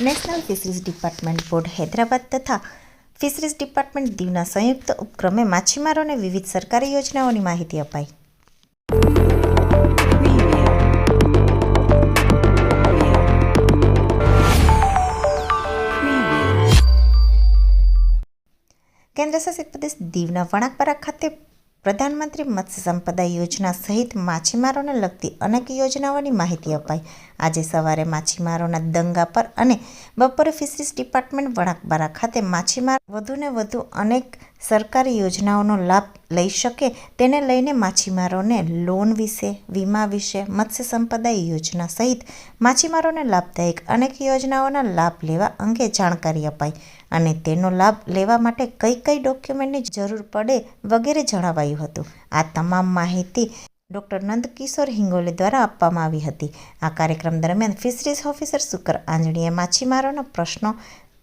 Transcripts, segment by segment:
National fisheries department board Hyderabad તથા fisheries department દીવના સંયુક્ત ઉપક્રમે માછીમારોને વિવિધ સરકારી યોજનાઓની માહિતી અપાઈ. કેન્દ્રશાસિત પ્રદેશ દીવના વણાકપરા ખાતે પ્રધાનમંત્રી મત્સ્ય સંપદા યોજના સહિત માછીમારોને લગતી અનેક યોજનાઓની માહિતી અપાઈ. આજે સવારે માછીમારોના દંગા પર અને બપોરે ફિશરીઝ ડિપાર્ટમેન્ટ વણાકબારા ખાતે માછીમાર વધુને વધુ અનેક સરકારી યોજનાઓનો લાભ લઈ શકે તેને લઈને માછીમારોને લોન વિશે, વીમા વિશે, મત્સ્ય સંપદા યોજના સહિત માછીમારોને લાભદાયક અનેક યોજનાઓના લાભ લેવા અંગે જાણકારી અપાઈ અને તેનો લાભ લેવા માટે કઈ કઈ ડોક્યુમેન્ટની જરૂર પડે વગેરે જણાવાયું હતું. આ તમામ માહિતી ડૉક્ટર નંદકિશોર હિંગોલે દ્વારા આપવામાં આવી હતી. આ કાર્યક્રમ દરમિયાન ફિશરીઝ ઓફિસર સુકર આંજણીએ માછીમારોના પ્રશ્નો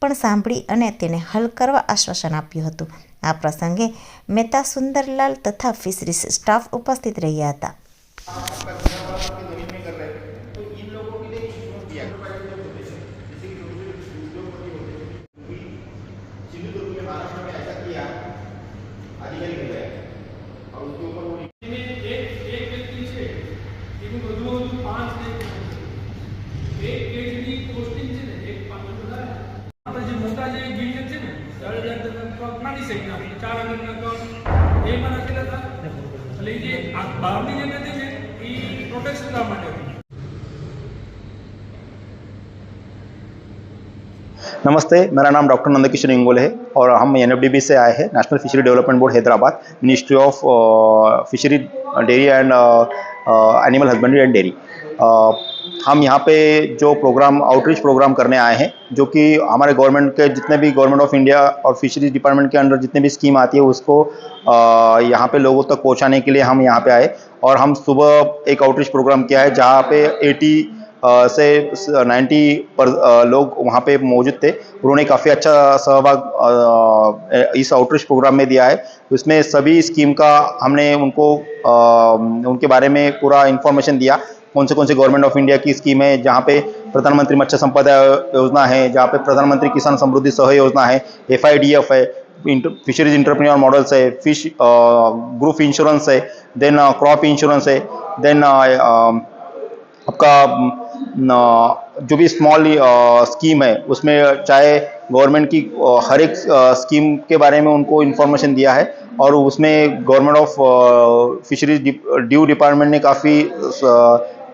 પણ સાંભળી અને તેને હલ કરવા આશ્વાસન આપ્યું હતું. આ પ્રસંગે મહેતા સુંદરલાલ તથા ફિશરીસ સ્ટાફ ઉપસ્થિત રહ્યા હતા. નાની સાઈઝના ચાર હજારના ટ્રક એમાં નાખેલા હતા એટલે એ જે આ બહારની જે નદી છે એ પ્રોટેક્શન કરવા માટે હતી नमस्ते मेरा नाम डॉक्टर नंदकिशोर इंगोले है और हम एन से आए हैं national fishery development board Hyderabad ministry of fishery dairy and animal husbandry and dairy हम यहाँ पे जो प्रोग्राम आउटरीच प्रोग्राम करने आए हैं जो कि हमारे गवर्नमेंट के जितने भी गवर्नमेंट ऑफ़ इंडिया और फिशरीज डिपार्टमेंट के अंडर जितने भी स्कीम आती है उसको यहाँ पे लोगों तक पहुँचाने के लिए हम यहाँ पे आए और हम सुबह एक आउटरीच प्रोग्राम किया है जहाँ पे 80 अ, से 90 पर अ, लोग वहाँ पे मौजूद थे। उन्होंने काफ़ी अच्छा सहभाग इस आउटरीच प्रोग्राम में दिया है। उसमें सभी स्कीम का हमने उनको उनके बारे में पूरा इन्फॉर्मेशन दिया। कौन से कौन से गवर्नमेंट ऑफ़ इंडिया की स्कीम है, जहाँ पे प्रधानमंत्री मत्स्य संपदा योजना है, जहाँ पे प्रधानमंत्री किसान समृद्धि सह योजना है एफआईडीएफ है फिशरीज इंटरप्रेन्योर मॉडल्स है फ़िश ग्रुप इंश्योरेंस है देन क्रॉप इंश्योरेंस है देन आपका जो भी स्मॉल स्कीम है, उसमें चाहे गवर्नमेंट की हर एक स्कीम के बारे में उनको इन्फॉर्मेशन दिया है, और उसमें government of fisheries due department ने काफ़ी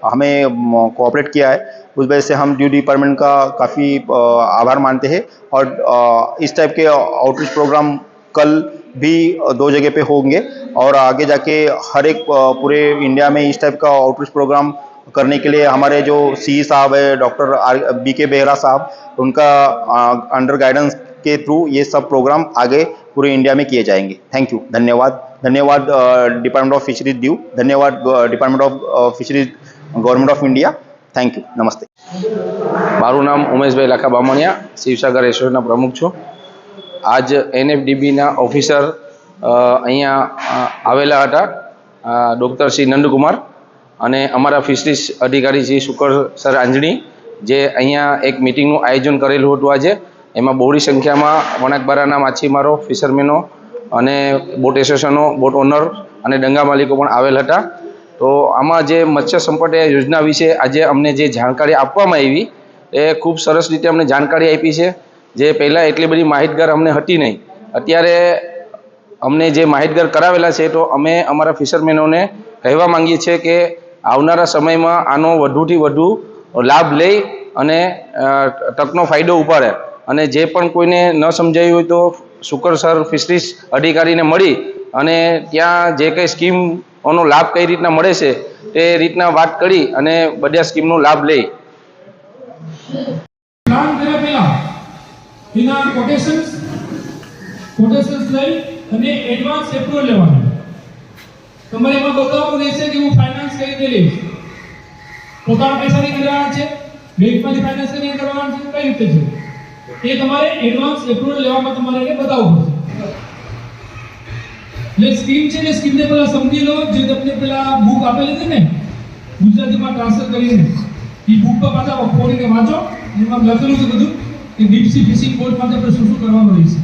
हमें कोऑपरेट किया है। उस वजह से हम ड्यू डिपार्टमेंट का काफ़ी आभार मानते हैं और इस टाइप के आउटरीच प्रोग्राम कल भी दो जगह पे होंगे और आगे जाके हर एक पूरे इंडिया में इस टाइप का आउटरीच प्रोग्राम करने के लिए हमारे जो सी साहब है डॉक्टर बी के बेहरा साहब, उनका अंडर गाइडेंस के थ्रू ये सब प्रोग्राम आगे पूरे इंडिया में किए जाएँगे। थैंक यू धन्यवाद. धन्यवाद डिपार्टमेंट ऑफ़ फिशरीज ड्यू धन्यवाद department of fisheries government of India thank you નમસ્તે મારું નામ ઉમેશભાઈ લાખા બામણિયા, શિવસાગર રેસ્ટોરન્ટના પ્રમુખ છું. આજ એનએફડીબીના ઓફિસર અહીંયા આવેલા હતા ડૉક્ટર શ્રી નંદકુમાર અને અમારા ફિશરીઝ અધિકારી શ્રી શુકર સર આંજણી, જે અહીંયા એક મિટિંગનું આયોજન કરેલું હતું આજે. એમાં બહોળી સંખ્યામાં વણાકબારાના માછીમારો, ફિશરમેનો અને બોટ એસોસિએશનો બોટ ઓનર અને ડંગા માલિકો પણ આવેલ હતા. તો આમાં જે મત્સ્ય સંપદા યોજના વિશે આજે અમને જે જાણકારી આપવામાં આવી, એ ખૂબ સરસ રીતે અમને જાણકારી આપી છે. જે પહેલાં એટલી બધી માહિતગાર અમને હતી નહીં. અત્યારે અમને જે માહિતગાર કરાવેલા છે, તો અમે અમારા ફિશરમેનોને કહેવા માંગીએ છીએ કે આવનારા સમયમાં આનો વધુથી વધુ લાભ લઈ અને તકનો ફાયદો ઉપાડે. અને જે પણ કોઈને ન સમજાયું હોય તો શુકર સર ફિશરીઝ અધિકારીને મળી અને ત્યાં જે કંઈ સ્કીમોનો લાભ કઈ રીતના મળે છે તે રીતના વાત કરી અને બધા સ્કીમનો લાભ પહેલા એના કોટેશન્સ કોટેશન્સ લઈ અને એડવાન્સ એપ્રુવલ લેવાનું. તમારે એમાં બતાવવું રહેશે કે હું ફાઇનાન્સ કઈ રીતે લઈશ. પોતાના પૈસાથી કરવાના છે, બેંકમાંથી ફાઇનાન્સ કરીને કરવાના છે, કઈ રીતે છે? એ તમારે એડવાન્સ એપ્રુવલ લેવામાં તમારે એને બતાવવું પડશે. એટલે સ્કીમ છે ને સ્કીમને પેલા સમજી લો. જે તમને પેલા બુક આપેલી હતી ને, ગુજરાતીમાં ટ્રાન્સલેટ કરીને એ બુક પર પાછા ખોલીને વાંચો. એમાં લખેલું છે બધું કે ડીપસી ફિશિંગ બોટ માટે આપણે શું શું કરવાનું રહેશે.